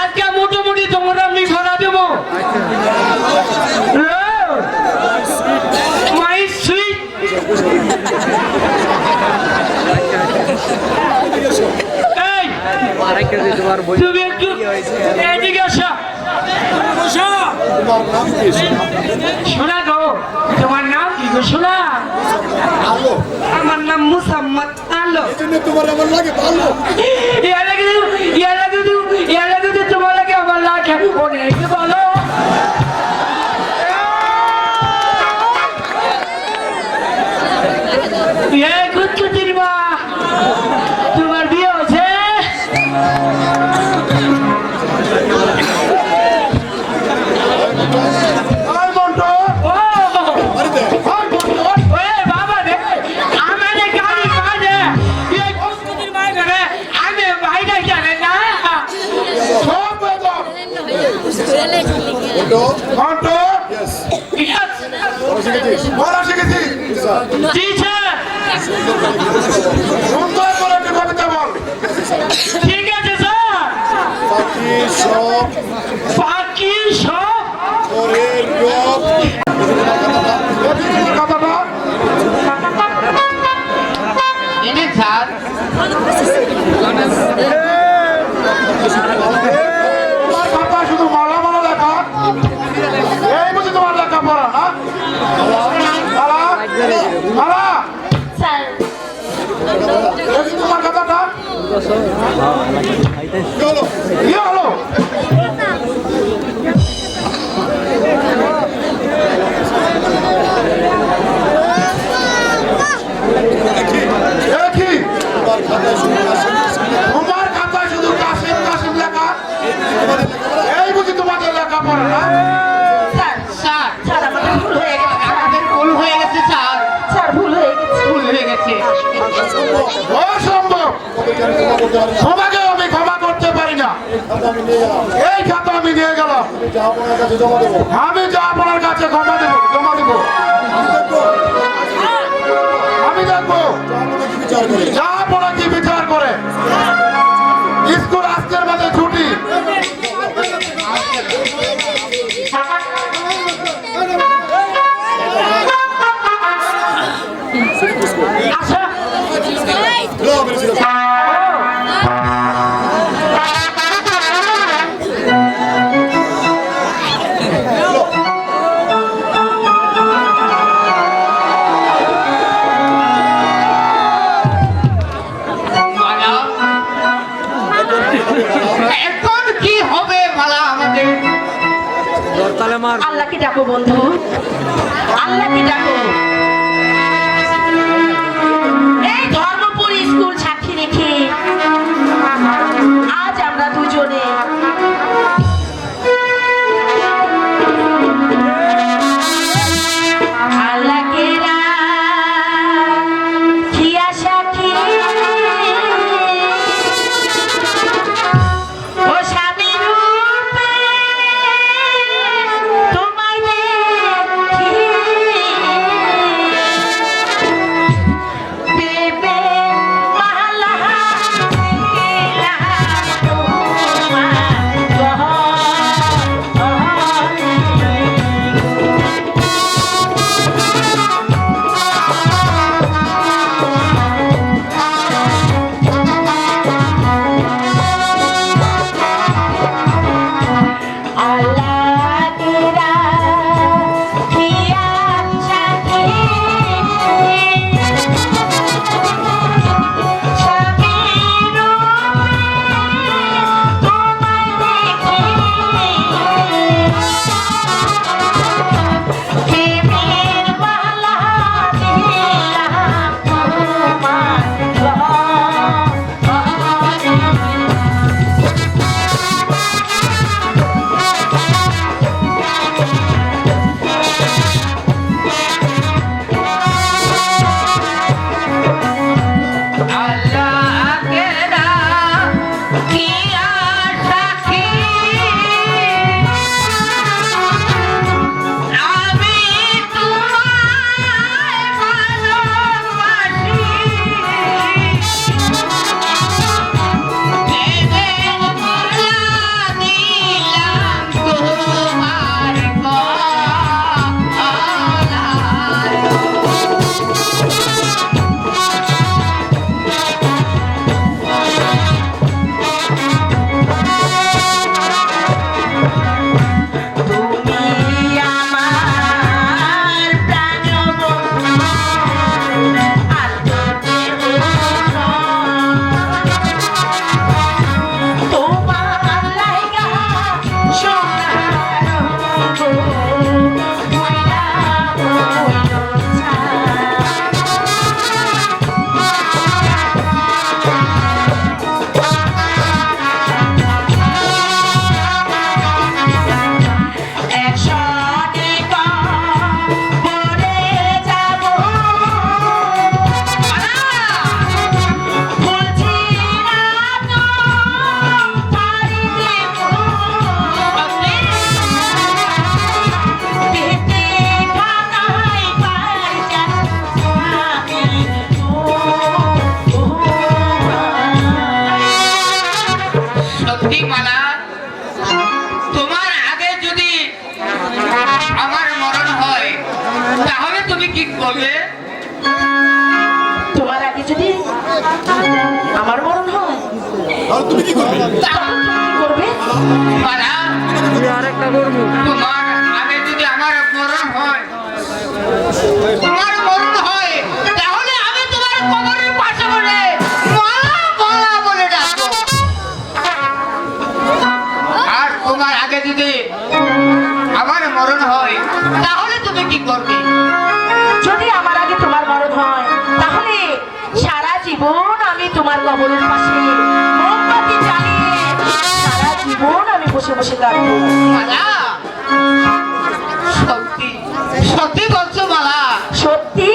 আজকে মোটামুটি তোমরা আমি ভাড়া দেবো। My sweet. তুমি শোনা তোমার নাম কি গো শোনা আলো আমার নাম মুসাম্মদ আলো। জন্য তোমার আমার লাগে ভালো। ইয়া লাগে ইয়া লাগে ইয়া লাগে তোমার লাগে আমার লাগে। অনেক ভালো 的确 তোমার খাতায় শুধু কাশিম কাশিম লেখা এই বুঝি তোমাদের লেখাপড়া না? অসম্ভব। আমি ক্ষমা করতে পারি না। এই খাতা আমি নিয়ে গেলাম। আমি যা আপনার কাছে ক্ষমা দেবো, জমা দেবো। আল্লাহকে ডাকো বন্ধু। আল্লাহকে ডাকো। স্কুল তাহলে তুমি কি করবে? তোমার আগে যদি আমার মরণ হয় তুমি কি করবে। তোমার আগে যদি আমার মরণ হয় তোমার মরণ কাটবো সত্যি। সত্যি বলছো মালা। সত্যি?